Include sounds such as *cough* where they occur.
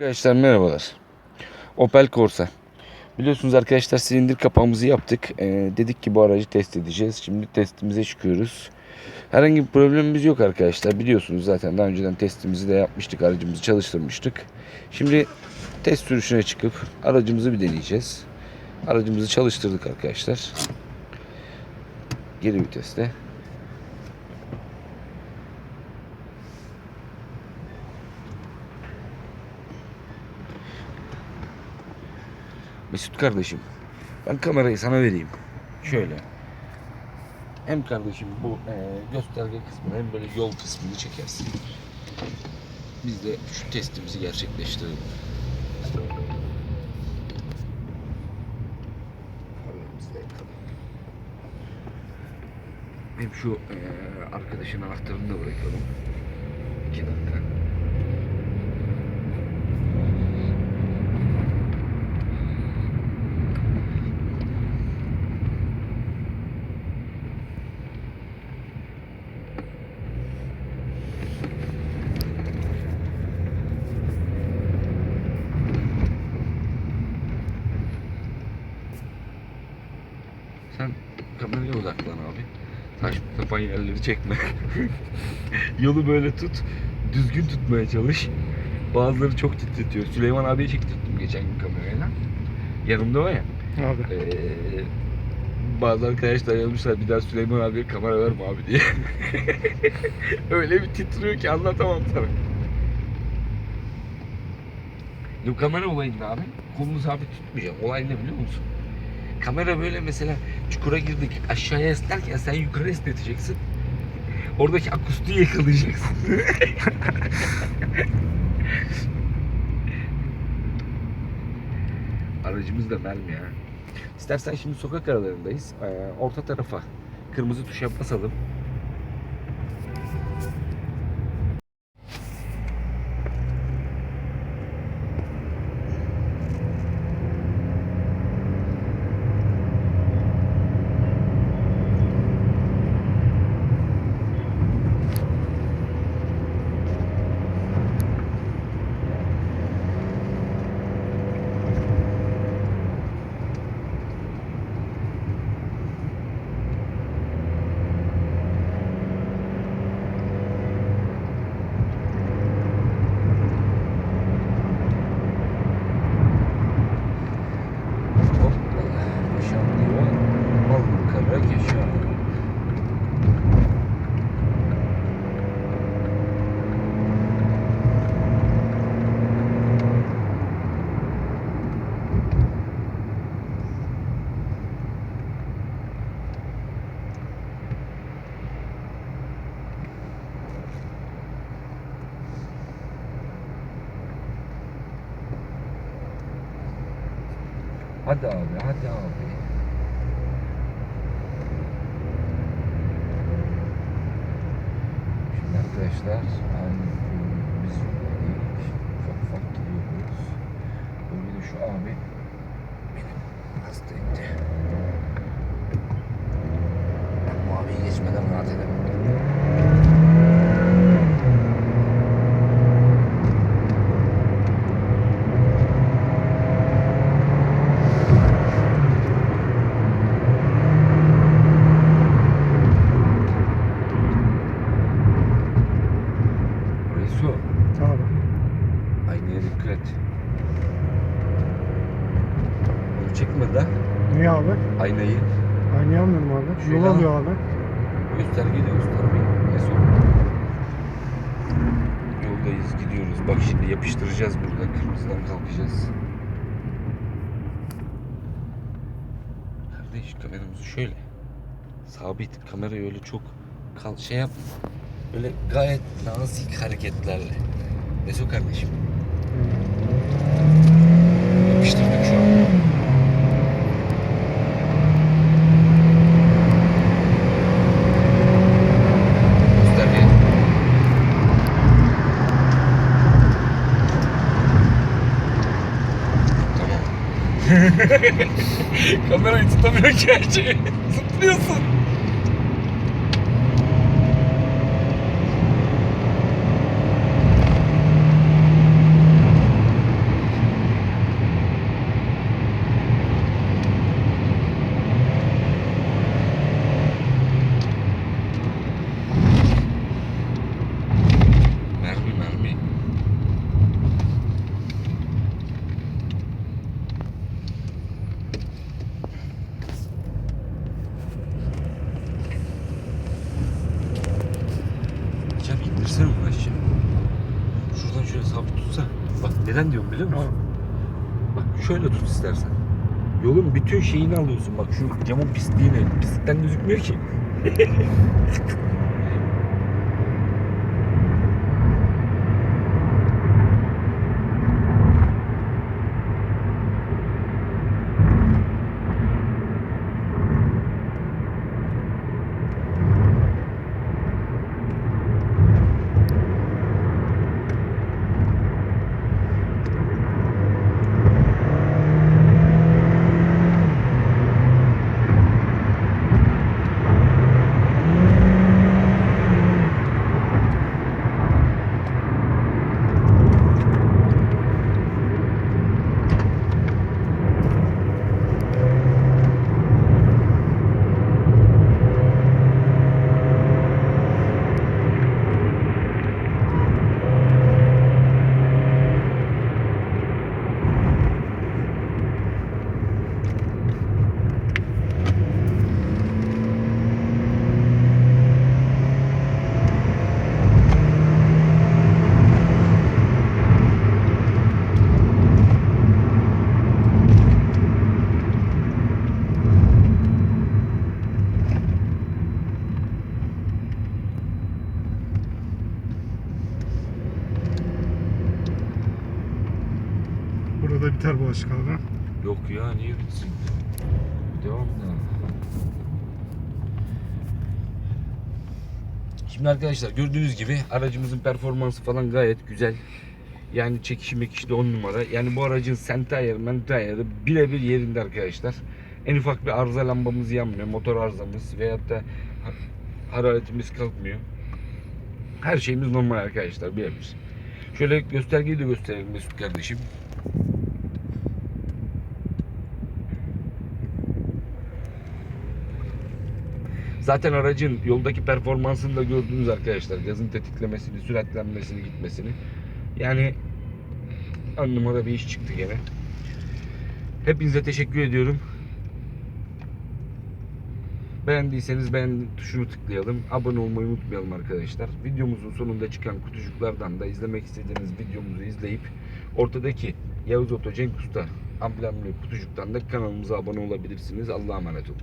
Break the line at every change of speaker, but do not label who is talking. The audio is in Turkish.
Arkadaşlar merhabalar. Opel Corsa. Biliyorsunuz arkadaşlar silindir kapağımızı yaptık. Ee, dedik ki bu aracı test edeceğiz. Şimdi testimize çıkıyoruz. Herhangi bir problemimiz yok arkadaşlar. Biliyorsunuz zaten daha önceden testimizi de yapmıştık. Aracımızı çalıştırmıştık. Şimdi test sürüşüne çıkıp aracımızı bir deneyeceğiz. Aracımızı çalıştırdık arkadaşlar. Geri viteste. Mesut kardeşim ben kamerayı sana vereyim. Şöyle. Hem kardeşim bu e, gösterge kısmını hem böyle yol kısmını çekersin. Biz de şu testimizi gerçekleştirelim. Hem şu e, arkadaşın anahtarını da bırakalım. İki dakika. Sen kameraya odaklan abi. Saçma sapan yerleri çekme. *laughs* Yolu böyle tut. Düzgün tutmaya çalış. Bazıları çok titretiyor. Süleyman abiye çektirdim geçen gün kamerayla. Yanımda o ya.
Abi.
Ee, bazı arkadaşlar yazmışlar bir daha Süleyman abiye kamera verme abi diye. *laughs* Öyle bir titriyor ki anlatamam sana. Bu kamera olayında abi kolunu sabit tutmayacağım. Olay ne biliyor musun? Kamera böyle mesela çukura girdik aşağıya esnerken sen yukarı esneteceksin. Oradaki akustiği yakalayacaksın. *laughs* Aracımız da mermi ya. İstersen şimdi sokak aralarındayız. Ee, orta tarafa kırmızı tuşa basalım. Hadi abi, hadi abi. Şimdi arkadaşlar aynı biz yükledik. Ufak ufak gidiyoruz. Böyle de şu abi benim
Niye abi?
aynayı.
Aynı yanmıyorum abi.
Şöyle
Yol
al.
alıyor abi.
Göstergede göstermeyin. Resul. Yoldayız, gidiyoruz. Bak şimdi yapıştıracağız burada. Kırmızıdan kalkacağız. Kardeş kameramızı şöyle. Sabit. Kamerayı öyle çok kal şey yapma. Böyle gayet nazik hareketlerle. Resul kardeşim. Yapıştırdık şu an. Gösterge. Tamam. *laughs* Kamerayı tutamıyor gerçi. Zıplıyorsun. Bak neden diyorum biliyor musun? Bak şöyle tut istersen. Yolun bütün şeyini alıyorsun. Bak şu camın pisliğini. Pislikten gözükmüyor ki. *laughs*
Burada biter bulaşık abi.
Yok ya niye bitsin? Devam devam. Şimdi arkadaşlar gördüğünüz gibi aracımızın performansı falan gayet güzel. Yani çekişi mekişi de 10 numara. Yani bu aracın senti ayarı, mente ayarı birebir yerinde arkadaşlar. En ufak bir arıza lambamız yanmıyor. Motor arızamız veyahut da ha- hararetimiz kalkmıyor. Her şeyimiz normal arkadaşlar birebir. Şöyle göstergeyi de gösterelim Mesut kardeşim. Zaten aracın yoldaki performansını da gördünüz arkadaşlar. Gazın tetiklemesini, süratlenmesini, gitmesini. Yani on numara bir iş çıktı gene. Hepinize teşekkür ediyorum. Beğendiyseniz beğen tuşunu tıklayalım. Abone olmayı unutmayalım arkadaşlar. Videomuzun sonunda çıkan kutucuklardan da izlemek istediğiniz videomuzu izleyip ortadaki Yavuz Oto Cenk Usta amblemli kutucuktan da kanalımıza abone olabilirsiniz. Allah'a emanet olun.